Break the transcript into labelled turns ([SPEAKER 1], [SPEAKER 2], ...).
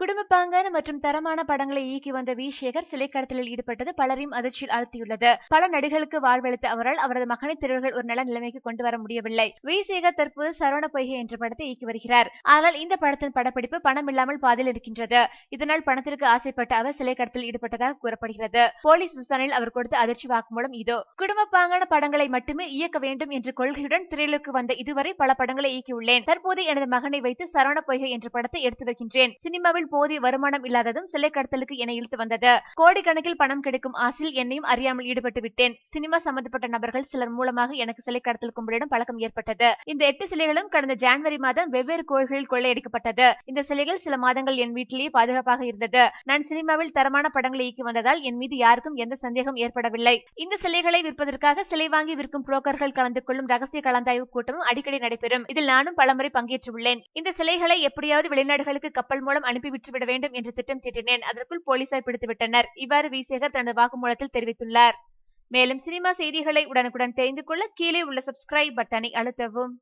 [SPEAKER 1] குடும்ப குடும்பப்பாங்கான மற்றும் தரமான படங்களை இயக்கி வந்த வி. சேகர் சிலை கடத்தலில் ஈடுபட்டது பலரையும் அதிர்ச்சியில் ஆழ்த்தியுள்ளது. பல நடிகர்களுக்கு வாழ்வளித்த அவரால் அவரது மகனை திருவர்கள் ஒரு நல்ல நிலைமைக்கு கொண்டு வர முடியவில்லை. வி. சேகர் தற்போது சரவண பொய்கை என்ற படத்தை இயக்கி வருகிறார். ஆனால் இந்த படத்தின் படப்பிடிப்பு பணம் இல்லாமல் பாதையில் இருக்கின்றது. இதனால் பணத்திற்கு ஆசைப்பட்ட அவர் சிலை கடத்தலில் ஈடுபட்டதாக கூறப்படுகிறது. போலீஸ் விசாரணையில் அவர் கொடுத்த அதிர்ச்சி வாக்குமூலம் இதோ. குடும்ப பாங்கான படங்களை மட்டுமே இயக்க வேண்டும் என்ற கொள்கையுடன் திரையிலுக்கு வந்த இதுவரை பல படங்களை இயக்கியுள்ளேன். தற்போது எனது மகனை வைத்து சரவண பொய்கை என்ற படத்தை எடுத்து வருகின்றேன் சினிமாவில் போதிய வருமானம் இல்லாததும் சிலை கடத்தலுக்கு என இழுத்து வந்தது. கோடிக்கணக்கில் பணம் கிடைக்கும் ஆசையில் என்னையும் அறியாமல் ஈடுபட்டு விட்டேன். சினிமா சம்பந்தப்பட்ட நபர்கள் சிலர் மூலமாக எனக்கு சிலை கடத்தல் கும்பலிடம் பழக்கம் ஏற்பட்டது. இந்த எட்டு சிலைகளும் கடந்த ஜான்வரி மாதம் வெவ்வேறு கோயில்களில் கொள்ளையடிக்கப்பட்டது. இந்த சிலைகள் சில மாதங்கள் என் வீட்டிலேயே பாதுகாப்பாக இருந்தது. நான் சினிமாவில் தரமான படங்களை இயக்கி வந்ததால் என் மீது யாருக்கும் எந்த சந்தேகம் ஏற்படவில்லை. இந்த சிலைகளை விற்பதற்காக சிலை வாங்கி விற்கும் புரோக்கர்கள் கலந்து கொள்ளும் ரகசிய கலந்தாய்வு கூட்டமும் அடிக்கடி நடைபெறும். இதில் நானும் பலமுறை பங்கேற்றுள்ளேன். இந்த சிலைகளை எப்படியாவது வெளிநாடுகளுக்கு கப்பல் மூலம் அனுப்பி விற்றுவிட வேண்டும் என்று திட்டம் தீட்டினேன். அதற்குள் போலீசார் பிடித்துவிட்டனர். இவ்வாறு விசேகர் தனது வாக்குமூலத்தில் தெரிவித்துள்ளார். மேலும் சினிமா செய்திகளை உடனுக்குடன் தெரிந்து கொள்ள கீழே உள்ள சப்ஸ்கிரைப் பட்டனை அழுத்தவும்.